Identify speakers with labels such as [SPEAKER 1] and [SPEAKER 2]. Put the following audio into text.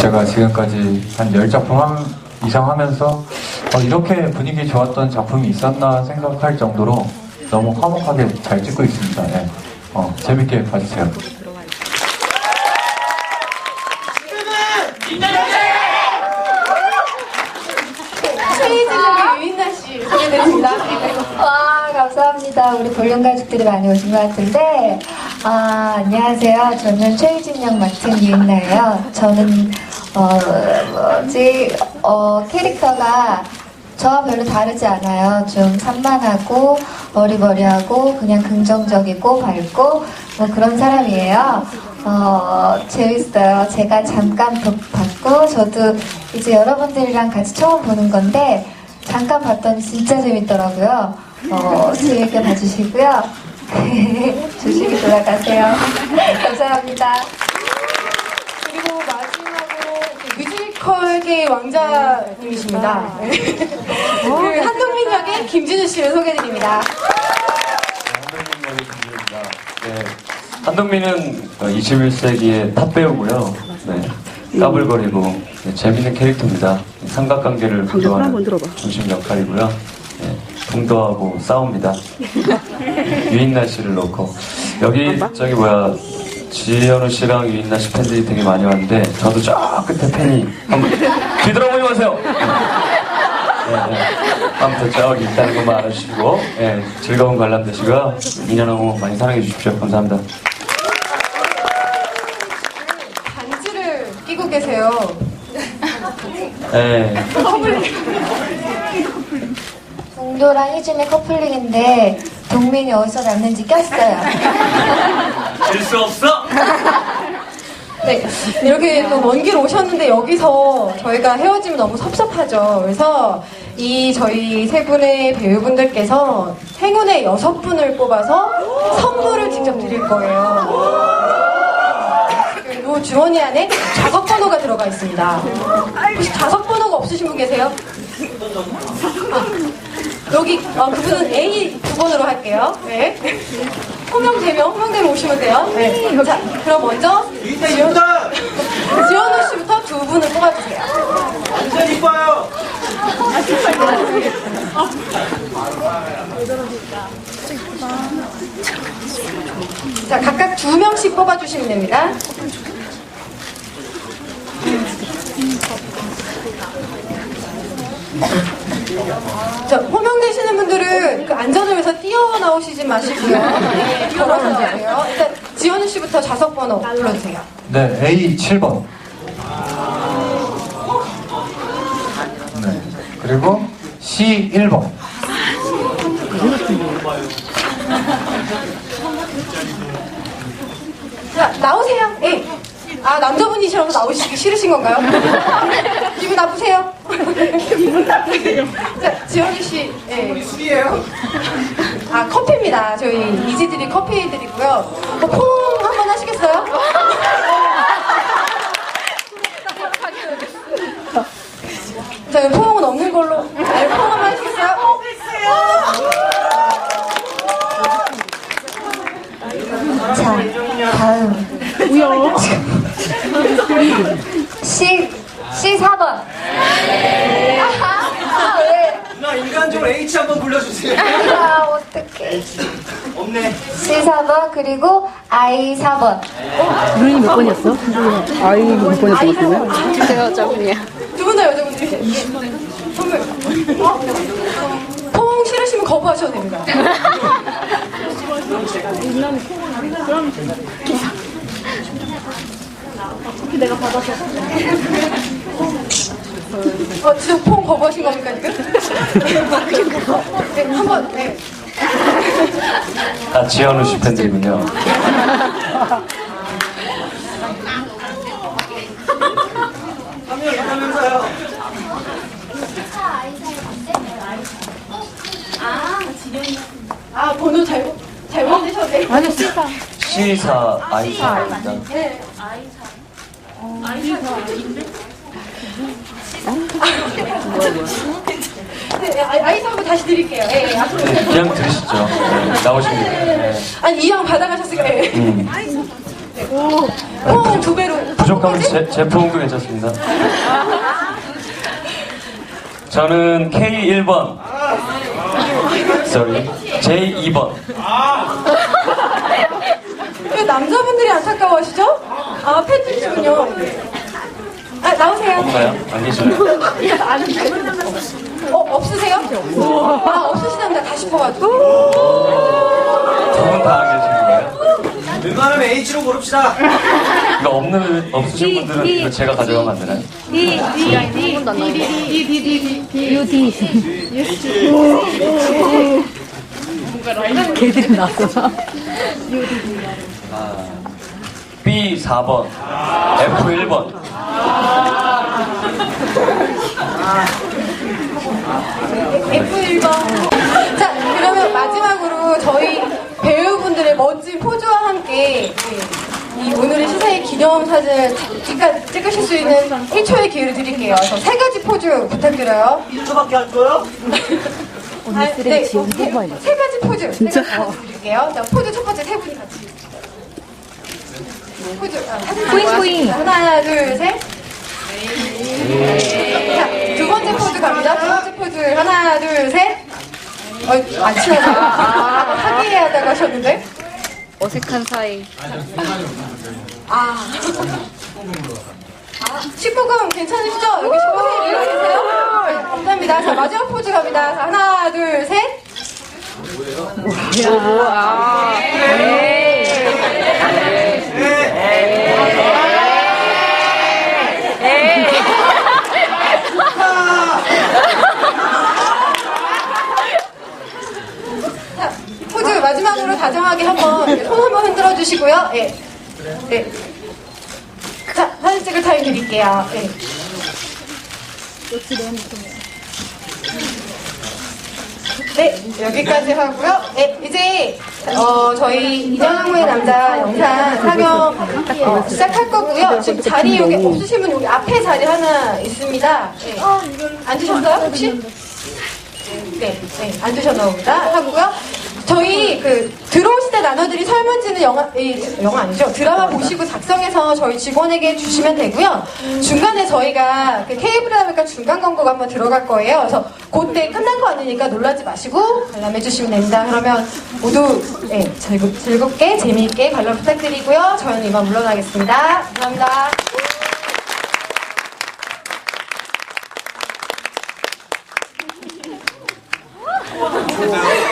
[SPEAKER 1] 제가 지금까지 한 10작품 함- 이상 하면서 어, 이렇게 분위기 좋았던 작품이 있었나 생각할 정도로 너무 화목하게 잘 찍고 있습니다. 예. 어, 재밌게 봐주세요.
[SPEAKER 2] 최희진님의 유인나 씨 소개드립니다.
[SPEAKER 3] 와 감사합니다. 우리 볼륨 가족들이 많이 오신 것 같은데 아 안녕하세요. 저는 최희진 양 맡은 유인나예요. 저는 어 뭐지 어 캐릭터가 저와 별로 다르지 않아요. 좀 산만하고 어리버리하고 그냥 긍정적이고 밝고 뭐 그런 사람이에요. 어 재밌어요. 제가 잠깐 보- 봤고 저도 이제 여러분들이랑 같이 처음 보는 건데 잠깐 봤더니 진짜 재밌더라고요. 어, 재밌게 봐주시고요. 조심히 돌아가세요. 감사합니다.
[SPEAKER 2] 그리고 마지막으로 뮤지컬계 왕자님이십니다. 네. 그 한동민 역의 김진우 씨를 소개드립니다.
[SPEAKER 4] 한동민 역의 김준입니다. 네. 한동민은 21세기의 탑 배우고요. 네. 까불거리고 네, 재밌는 캐릭터입니다. 삼각관계를 구도하는 중심 역할이고요. 네. 동도하고 싸웁니다. 유인나 씨를 놓고 여기 저기 뭐야 지현우 씨랑 유인나 씨 팬들이 되게 많이 왔는데 저도 저 끝에 팬이 한번 뒤돌아보지 마세요. 네, 네. 아무튼 저기 있다는 것만 알아주시고 예, 즐거운 관람 되시고요. 2년 후 많이 사랑해 주십시오. 감사합니다.
[SPEAKER 2] 반지를 끼고 계세요.
[SPEAKER 4] 예.
[SPEAKER 3] 동도랑 희준의 커플링인데 동민이 어디서 났는지 꼈어요.
[SPEAKER 4] 질수 없어?
[SPEAKER 2] 네, 이렇게 또 먼 길 오셨는데 여기서 저희가 헤어지면 너무 섭섭하죠. 그래서 이 저희 세 분의 배우분들께서 행운의 여섯 분을 뽑아서 선물을 직접 드릴 거예요. 그리고 주머니 안에 좌석 번호가 들어가 있습니다. 혹시 좌석 번호가 없으신 분 계세요? 아, 여기 어, 그분은 A 두 번으로 할게요. 네. 호명되면 호명되면 오시면 돼요. 네. 자, 그럼 먼저 지현, 지현우 씨부터 두 분을 뽑아주세요.
[SPEAKER 5] 진짜 이뻐요.
[SPEAKER 2] 자, 각각 두 명씩 뽑아주시면 됩니다. 자, 호명되시는 분들은 그 안전을 위해서 뛰어나오시지 마시고요. 네, 걸어서 나오세요. 일단 지현우 씨부터 좌석 번호 불러주세요.
[SPEAKER 1] 네, A 7번. 네. 그리고 C 1번.
[SPEAKER 2] 자, 나오세요. 예. 아, 남자분이시라서 나오시기 싫으신 건가요? 기분 나쁘세요? 기분 나쁘세요. 자, 지현우 씨. 예.
[SPEAKER 5] 술이에요?
[SPEAKER 2] 아, 커피입니다. 저희 이지들이 커피 드리고요. 뭐, 포옹 한번 하시겠어요? 자, 포옹은 없는 걸로. 네, 포옹 한번 하시겠어요?
[SPEAKER 3] 자, 다음. C, C 4번. 아, 왜?
[SPEAKER 5] 누나 인간적으로 H 한번 불러주세요.
[SPEAKER 3] 아, 어떡해.
[SPEAKER 5] 없네.
[SPEAKER 3] C 4번, 그리고 I 4번.
[SPEAKER 6] 누이 몇 번이었어? 아이 몇 번이었던 것 같은데?
[SPEAKER 2] 두분다 여자분들이. 선물. 어? 포옹 싫으시면 거부하셔도 됩니다. 어, 지금 포옹 거부하신 겁니까, 지금? 네, 한 번, 네.
[SPEAKER 4] 아, 지현우 씨 팬들이군요.
[SPEAKER 2] 아, 번호 잘못, 잘못 돼요. 아니요,
[SPEAKER 4] C4, I4입니다.
[SPEAKER 2] 네. 네, 아, 아이스 한번 다시 드릴게요. 예, 예, 앞으로.
[SPEAKER 4] 네, 그냥 들으시죠. 네, 나오시면 돼요. 네.
[SPEAKER 2] 아니, 이왕 받아가셨으니까, 예.
[SPEAKER 4] 음.
[SPEAKER 2] 네. 오, 두 배로.
[SPEAKER 4] 부족하면 제, 제품도 괜찮습니다. 저는 K1번. sorry. J2번.
[SPEAKER 2] 왜 남자분들이 안타까워하시죠? 아, 팬티시군요. 아, 나오세요.
[SPEAKER 4] 없나요? 안 계시나요?
[SPEAKER 2] 어, 없으세요? 아, 없으시답니다. 다 싶어가지고.
[SPEAKER 4] 두분다안 계신 건가요?
[SPEAKER 5] 웬만하면 H로 고릅시다.
[SPEAKER 4] 이거 없는, 없으신 분들은 이거 제가 가져가면 안 되나요?
[SPEAKER 6] 걔들이 나왔 어.
[SPEAKER 4] B4번. F1번.
[SPEAKER 2] F1번. 자, 그러면 마지막으로 저희 배우분들의 멋진 포즈와 함께 네, 이 오늘의 시사의 기념 사진을 찍- 찍으실 수 있는 1초의 기회를 드릴게요. 그래서 세 가지 포즈 부탁드려요.
[SPEAKER 5] 1초밖에 할 거예요?
[SPEAKER 2] 아,
[SPEAKER 6] 쓰레기 지우는
[SPEAKER 2] 네? 세 가지 포즈.
[SPEAKER 6] 진짜?
[SPEAKER 2] 세 가지 포즈 드릴게요. 자, 포즈 첫 번째 세 분이 같이. 아,
[SPEAKER 6] 뿌잉, 뿌잉.
[SPEAKER 2] 하나, 둘, 셋. 자, 두 번째 포즈 갑니다. 두 번째 포즈. 하나, 둘, 셋. 어, 안 친하죠? 아까 사귀해야다고 하셨는데.
[SPEAKER 6] 어색한 사이.
[SPEAKER 2] 아. 아, 19금 괜찮으시죠? 여기 19금 일로 계세요? 네, 감사합니다. 자, 마지막 포즈 갑니다. 자, 하나, 둘, 셋. 자, 마지막으로 다정하게 한번 손 한번 흔들어 주시고요. 예. 네. 자, 사진 찍을 타임 드릴게요. 예. 네, 여기까지 하고요. 네, 이제 어, 저희 이정형의 남자 영상 상영 어, 시작할 거고요. 지금 자리 여기 없으시면 여기 앞에 자리 하나 있습니다. 네. 앉으셨어요, 혹시? 네, 네, 앉으셨나 봅니다. 하고요. 저희 그 들어오실 때 나눠드린 설문지는 영화, 이, 영화 아니죠? 드라마 보시고 작성해서 저희 직원에게 주시면 되고요. 중간에 저희가 그 케이블 하니까 중간 광고가 한번 들어갈 거예요. 그래서 그때 끝난 거 아니니까 놀라지 마시고 관람해 주시면 됩니다. 그러면 모두 네, 즐겁, 즐겁게 재미있게 관람 부탁드리고요. 저희는 이만 물러나겠습니다. 감사합니다.